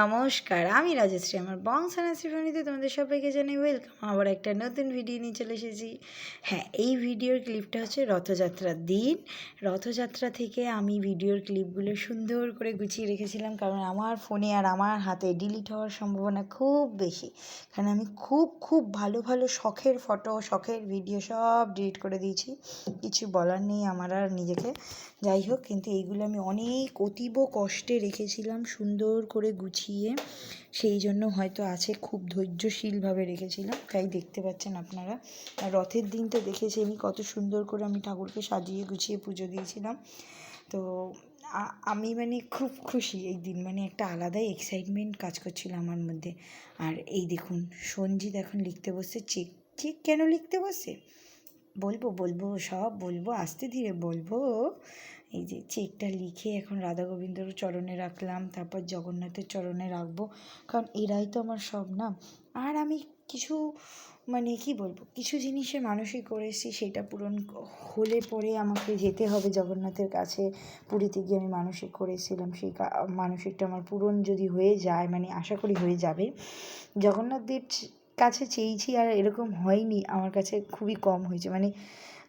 নমস্কার, আমি রাজশ্রী, আমার বংশানা শ্রীফণীতে তোমাদের সবাইকে জানাই ওয়েলকাম আবার একটা নতুন ভিডিও নিয়ে চলে এসেছি। হ্যাঁ এই ভিডিওর ক্লিপটা হচ্ছে রথযাত্রার দিন। রথযাত্রা থেকে আমি ভিডিওর ক্লিপগুলো সুন্দর করে গুছিয়ে রেখেছিলাম, কারণ আমার ফোনে আর আমার হাতে ডিলিট হওয়ার সম্ভাবনা খুব বেশি। কারণ আমি খুব খুব ভালো ভালো শখের ফটো শখের ভিডিও সব ডিলিট করে দিয়েছি। কিছু বলার নেই আমার আর নিজেকে। যাই হোক, কিন্তু এইগুলো আমি অনেক অতীব কষ্টে রেখেছিলাম, সুন্দর করে গুছিয়ে সেই জন্য হয়তো আছে খুব ধৈর্যশীলভাবে রেখেছিলাম। তাই দেখতে পাচ্ছেন আপনারা। আর রথের দিন তো দেখেছি আমি, কত সুন্দর করে আমি ঠাকুরকে সাজিয়ে গুছিয়ে পুজো দিয়েছিলাম। তো আমি মানে খুব খুশি এই দিন। মানে একটা আলাদাই এক্সাইটমেন্ট কাজ করছিল আমার মধ্যে। আর এই দেখুন, সঞ্জিত এখন লিখতে বসছে। চেক চেক কেন লিখতে বসে বলব বলব, সব বলব, আস্তে ধীরে বলব। এই যে চেকটা লিখে এখন রাধা গোবিন্দর চরণে রাখলাম, তারপর জগন্নাথের চরণে রাখব। কারণ এরাই তো আমার সব না। আর আমি কিছু মানে কি বলব, কিছু জিনিসে মানসিক করে এসেছি, সেটা পূরণ হলে পরে আমাকে যেতে হবে জগন্নাথের কাছে। পুরীতে গিয়ে আমি মানসিক করে এসেছিলাম, সেই মানসিকটা আমার পূরণ যদি হয়ে যায় মানে আশা করি হয়ে যাবে। জগন্নাথ দেব কাছে চেয়েছি আর এরকম হয়নি, আমার কাছে খুবই কম হয়েছে। মানে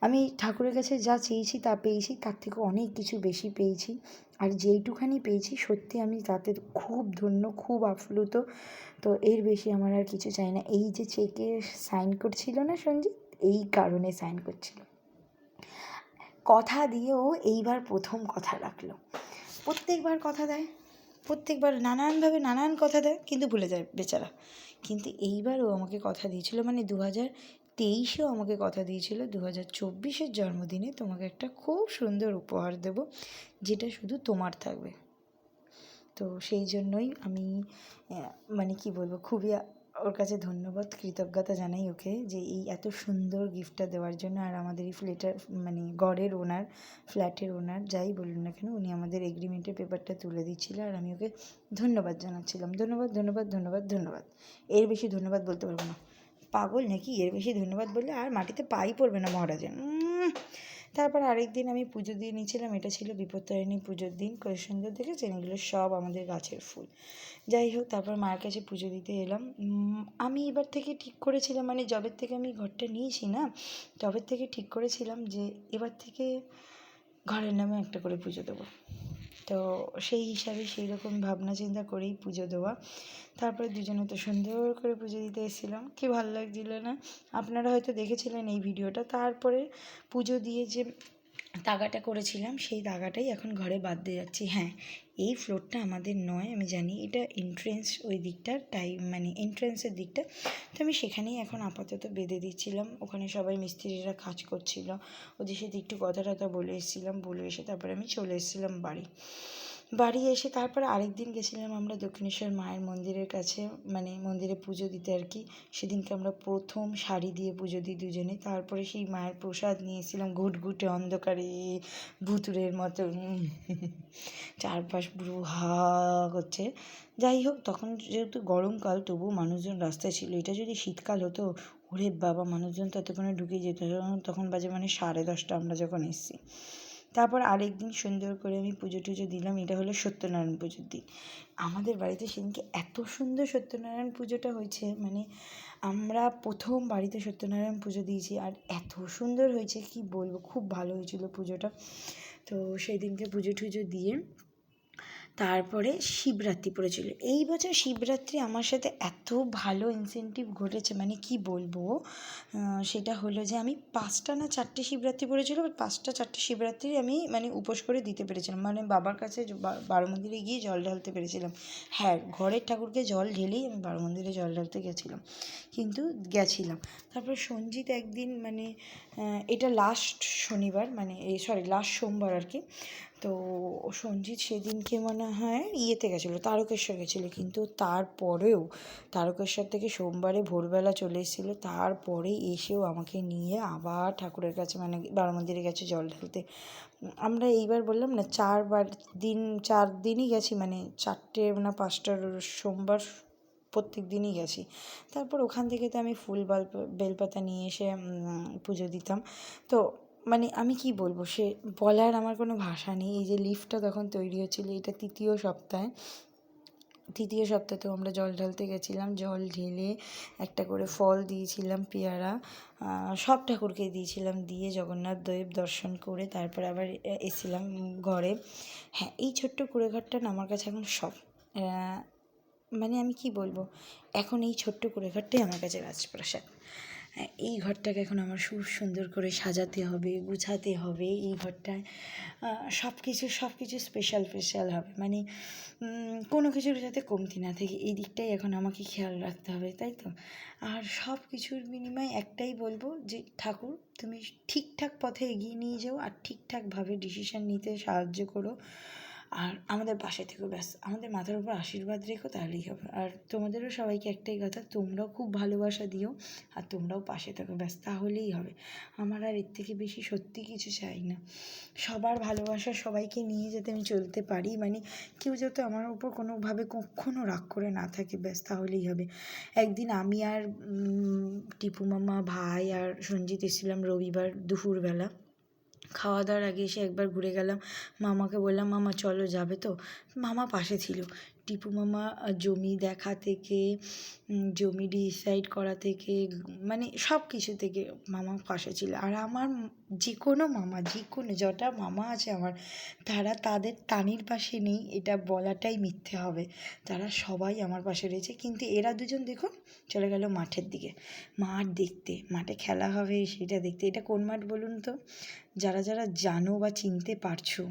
আমি ঠাকুরের কাছে যা চেয়েছি তা পেয়েছি, তার থেকে অনেক কিছু বেশি পেয়েছি। আর যেইটুখানি পেয়েছি, সত্যি আমি তাতে খুব ধন্য, খুব আপ্লুত। তো এর বেশি আমার আর কিছু চাই না। এই যে চেকে সাইন করছিল না সঞ্জিত? এই কারণে সাইন করছিল। কথা দিয়েও এইবার প্রথম কথা রাখল। প্রত্যেকবার কথা দেয়। প্রত্যেকবার নানানভাবে নানান কথা দেয়, কিন্তু ভুলে যায় বেচারা। কিন্তু এইবারও আমাকে কথা দিয়েছিল মানে দু হাজার তেইশেও আমাকে কথা দিয়েছিল দু হাজার চব্বিশের জন্মদিনে তোমাকে একটা খুব সুন্দর উপহার দেব, যেটা শুধু তোমার থাকবে। তো সেই জন্যই আমি মানে কি বলব, খুবই ওর কাছে ধন্যবাদ, কৃতজ্ঞতা জানাই ওকে যে এই এত সুন্দর গিফটটা দেওয়ার জন্য। আর আমাদের এই ফ্ল্যাটের মানে গড়ের ওনার, ফ্ল্যাটের ওনার, যাই বলুন না কেন, উনি আমাদের এগ্রিমেন্টের পেপারটা তুলে দিচ্ছিল আর আমি ওকে ধন্যবাদ জানাচ্ছিলাম। ধন্যবাদ ধন্যবাদ ধন্যবাদ ধন্যবাদ। এর বেশি ধন্যবাদ বলতে পারব না। পাগল নাকি? এর বেশি ধন্যবাদ বললে আর মাটিতে পাই পড়বে না মহারাজের। তারপর আরেক দিন আমি পুজো দিয়ে নিয়েছিলাম, এটা ছিল বিপত্তারিণী পুজোর দিন। কত সুন্দর দেখেছেন এগুলো সব আমাদের গাছের ফুল। যাই হোক, তারপর মায়ের কাছে পুজো দিতে এলাম। আমি এবার থেকে ঠিক করেছিলাম মানে জবের থেকে আমি ঘরটা নিয়েছি না, তবের থেকে ঠিক করেছিলাম যে এবার থেকে ঘরের নামে একটা করে পুজো দেবো। তো সেই হিসাবে সেই রকম ভাবনা চিন্তা করেই পুজো দেওয়া। তারপরে দুজনে তো সুন্দর করে পুজো দিতে এসেছিলাম। কি ভালো লাগছিল না? আপনারা হয়তো দেখেছিলেন এই ভিডিওটা। তারপরে পুজো দিয়ে যে দাগাটা করেছিলাম, সেই দাগাটাই এখন ঘরে বাদ দিয়ে যাচ্ছি। হ্যাঁ এই ফ্লোরটা আমাদের নয়, আমি জানি। এটা এন্ট্রেন্স ওই দিকটার তাই মানে এন্ট্রেন্সের দিকটা। তো আমি সেখানেই এখন আপাতত বেঁধে দিচ্ছিলাম। ওখানে সবাই মিস্ত্রিরা কাজ করছিল। ওদের সাথে একটু কথা টথা বলে এসেছিলাম। বলে এসে তারপরে আমি চলে এসেছিলাম বাড়ি। বাড়ি এসে তারপরে আরেক দিন গেছিলাম আমরা দক্ষিণেশ্বর মায়ের মন্দিরের কাছে মানে মন্দিরে পুজো দিতে আর কি। সেদিনকে আমরা প্রথম শাড়ি দিয়ে পুজো দিই দুজনে। তারপরে সেই মায়ের প্রসাদ নিয়েছিলাম, ঘুটঘুটে অন্ধকারে ভুতুরের মতো। চারপাশ পুরো হা করছে। যাই হোক, তখন যেহেতু গরমকাল তবু মানুষজন রাস্তায় ছিল। এটা যদি শীতকাল হতো, ওরে বাবা, মানুষজন ততক্ষণে ঢুকে যেত। তখন- তখন বাজে মানে সাড়ে দশটা আমরা যখন এসেছি। তারপর আরেক দিন সুন্দর করে আমি পুজো টুজো দিলাম, এটা হলো সত্যনারায়ণ পুজোর দিন। আমাদের বাড়িতে সেদিনকে এত সুন্দর সত্যনারায়ণ পুজোটা হয়েছে মানে আমরা প্রথম বাড়িতে সত্যনারায়ণ পুজো দিয়েছি আর এত সুন্দর হয়েছে, কি বলব, খুব ভালো হয়েছিল পুজোটা। তো সেই দিনকে পুজো টুজো দিয়ে তারপরে শিবরাত্রি পড়েছিল। এই বছর শিবরাত্রি আমার সাথে এত ভালো ইনসেন্টিভ ঘটেছে মানে কি বলব? সেটা হলো যে আমি পাঁচটা না চারটে শিবরাত্রি পড়েছিল পাঁচটা চারটে শিবরাত্রি আমি মানে উপোস করে দিতে পেরেছিলাম। মানে বাবার কাছে বারো মন্দিরে গিয়ে জল ঢালতে পেরেছিলাম। হ্যাঁ ঘরের ঠাকুরকে জল ঢেলেই আমি বারো মন্দিরে জল ঢালতে গেছিলাম। কিন্তু গেছিলাম। তারপর সঞ্জিত একদিন মানে এটা লাস্ট শনিবার মানে সরি লাস্ট সোমবার আর কি তো সঞ্জিত সেদিনকে মনে হয় ইয়েতে গেছিল, তারকেশ্বর গেছিল। কিন্তু তারপরেও তারকেশ্বর থেকে সোমবারে ভোরবেলা চলে এসেছিল, তারপরে এসেও আমাকে নিয়ে আবার ঠাকুরের কাছে মানে বারো মন্দিরে গেছে জল ঢালতে। আমরা এইবার বললাম না, চারবার দিন, চার দিনই গেছি মানে চারটে না পাঁচটার সোমবার প্রত্যেক দিনই গেছি। তারপর ওখান থেকে তো আমি ফুল বাল, বেলপাতা নিয়ে এসে পুজো দিতাম। তো মানে আমি কি বলব? সে বলার আমার কোনো ভাষা নেই। এই যে লিফটটা তখন তৈরি হচ্ছিল, এটা তৃতীয় সপ্তাহে। তৃতীয় সপ্তাহতেও আমরা জল ঢালতে গেছিলাম। জল ঢেলে একটা করে ফল দিয়েছিলাম, পেয়ারা সব ঠাকুরকে দিয়েছিলাম। দিয়ে জগন্নাথ দেব দর্শন করে তারপর আবার এসেছিলাম ঘরে। হ্যাঁ এই ছোট্ট কুড়েঘরটা না আমার কাছে এখন সব মানে আমি কি বলব? এখন এই ছোট্ট কুড়েঘরটাই আমার কাছে রাজপ্রাসাদ। এই ঘরটাকে এখন আমার খুব সুন্দর করে সাজাতে হবে, গুছাতে হবে এই ঘরটায়। সব কিছু সব কিছু স্পেশাল স্পেশাল হবে। মানে কোনো কিছুর যাতে কমতি না থাকে, এই দিকটাই এখন আমাকে খেয়াল রাখতে হবে, তাই তো? আর সব কিছুর বিনিময়ে একটাই বলব যে, ঠাকুর, তুমি ঠিকঠাক পথে এগিয়ে নিয়ে যাও আর ঠিকঠাকভাবে ডিসিশান নিতে সাহায্য করো। আর আমাদের পাশে থেকো ব্যাস আমাদের মাথার উপর আশীর্বাদ রেখো, তাহলেই হবে। আর তোমাদেরও সবাইকে একটাই কথা, তোমরাও খুব ভালোবাসা দিও আর তোমরাও পাশে থাকো, ব্যাস, তাহলেই হবে। আমার আর এর থেকে বেশি সত্যি কিছু চাই না। সবার ভালোবাসা সবাইকে নিয়ে যাতে আমি চলতে পারি মানে কেউ যাতে আমার উপর কোনোভাবে কখনো রাগ করে না থাকে, ব্যাস, তাহলেই হবে। একদিন আমি আর টিপু মামা, ভাই আর সঞ্জিত এসেছিলাম রবিবার দুপুরবেলা। খাওয়া দাওয়ার আগে এসে একবার ঘুরে গেলাম। মামাকে বললাম, মামা, চলো, যাবে তো? মামা পাশে ছিল। টিপু মামা জমি দেখা থেকে জমি ডিসাইড করা থেকে মানে সব কিছু থেকে মামা পাশে ছিল। আর আমার যে কোনো মামা যে কোনো যটা মামা আছে আমার, তারা তাদের তানির পাশে নেই, এটা বলাটাই মিথ্যে হবে। তারা সবাই আমার পাশে রয়েছে, কিন্তু এরা দুজন দেখুন চলে গেল মাঠের দিকে। মাঠ দেখতে, মাঠে খেলা হবে, সেটা দেখতে। এটা কোন মাঠ বলুন তো? যারা যারা জানো বা চিনতে পারছ,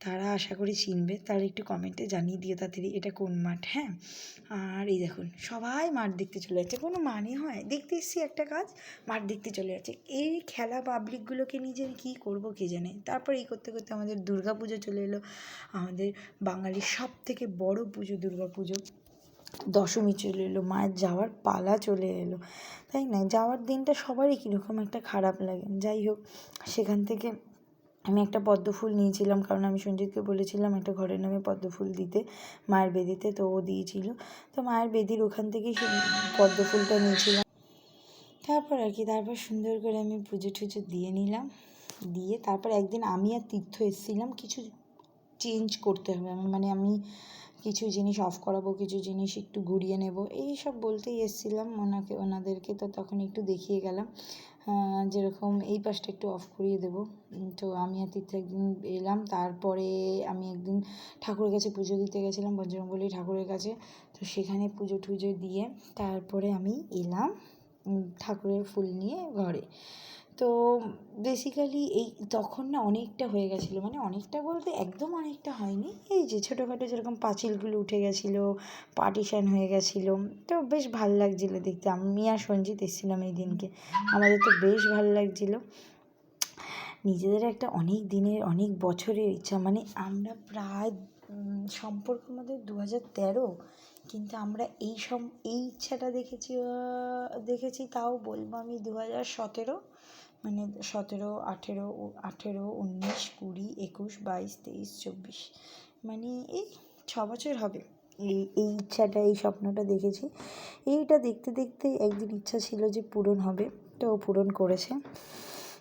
তারা আশা করি চিনবে, তারা একটু কমেন্টে জানিয়ে দিও তাড়াতাড়ি এটা কোন মাঠ হ্যাঁ? আর এই দেখুন, সবাই মাঠ দেখতে চলে যাচ্ছে, কোনো মানে হয় দেখতে এসছি একটা কাজ, মাঠ দেখতে চলে যাচ্ছে। এই খেলা পাবলিকগুলোকে যে কী করব কে জানে? তারপর এই করতে করতে আমাদের দুর্গা পুজো চলে এলো। আমাদের বাঙালির সব থেকে বড় পুজো দুর্গা পুজো। দশমী চলে এলো, মায়ের যাওয়ার পালা চলে এলো, তাই না? যাওয়ার দিনটা সবারই কীরকম একটা খারাপ লাগে। যাই হোক, সেখান থেকে আমি একটা পদ্ম ফুল নিয়েছিলাম কারণ আমি সঞ্জিতকে বলেছিলাম একটা ঘরের নামে পদ্ম ফুল দিতে, মায়ের বেদিতে, তো ও দিয়েছিল। তো মায়ের বেদির ওখান থেকেই সে পদ্ম ফুলটা নিয়েছিলাম। তারপর আর কি, তারপর সুন্দর করে আমি পুজো টুজো দিয়ে নিলাম। দিয়ে তারপর একদিন আমি আর তীর্থ এসেছিলাম, কিছু চেঞ্জ করতে হবে। আমি মানে আমি কিছু জিনিস অফ করাবো, কিছু জিনিস একটু ঘুরিয়ে নেব, এই সব বলতেই এসেছিলাম। ওনাকে, ওনাদেরকে তো তখন একটু দেখিয়ে গেলাম। যেরকম এই পাশটা একটু অফ করিয়ে দেবো। তো আমি আর তীর্থ একদিন এলাম। তারপরে আমি একদিন ঠাকুরের কাছে পুজো দিতে গেছিলাম, বজরংবলী ঠাকুরের কাছে। তো সেখানে পুজো টুজো দিয়ে তারপরে আমি এলাম। ঠাকুরের ফুল নিয়ে ঘরে। তো বেসিক্যালি এই তখন না অনেকটা হয়ে গেছিল। মানে অনেকটা বলতে একদম অনেকটা হয়নি। এই যে ছোটোখাটো যেরকম পাঁচিলগুলো উঠে গেছিল পার্টিশান হয়ে গেছিল। তো বেশ ভালো লাগছিল দেখতে। আমি আর সঞ্জিত এসেছিলাম এই দিনকে। আমাদের তো বেশ ভালো লাগছিল। নিজেদের একটা অনেক দিনের, অনেক বছরের ইচ্ছা। মানে আমরা প্রায় সম্পর্ক আমাদের দু হাজার তেরো, কিন্তু আমরা এই সম, এই ইচ্ছাটা দেখেছি দেখেছি, তাও বলব আমি দু হাজার সতেরো। মানে সতেরো, আঠেরো আঠেরো, উনিশ, কুড়ি, একুশ, বাইশ, তেইশ, চব্বিশ। মানে এই ছ বছর হবে এই এই ইচ্ছাটা, এই স্বপ্নটা দেখেছি। এইটা দেখতে দেখতে একদিন ইচ্ছা ছিল যে পূরণ হবে, তো পূরণ করেছে।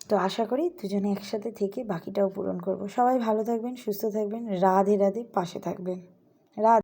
তো আশা করি দুজনে একসাথে থেকে বাকিটাও পূরণ করব। সবাই ভালো থাকবেন, সুস্থ থাকবেন, রাধে রাধে পাশে থাকবেন। রাধে।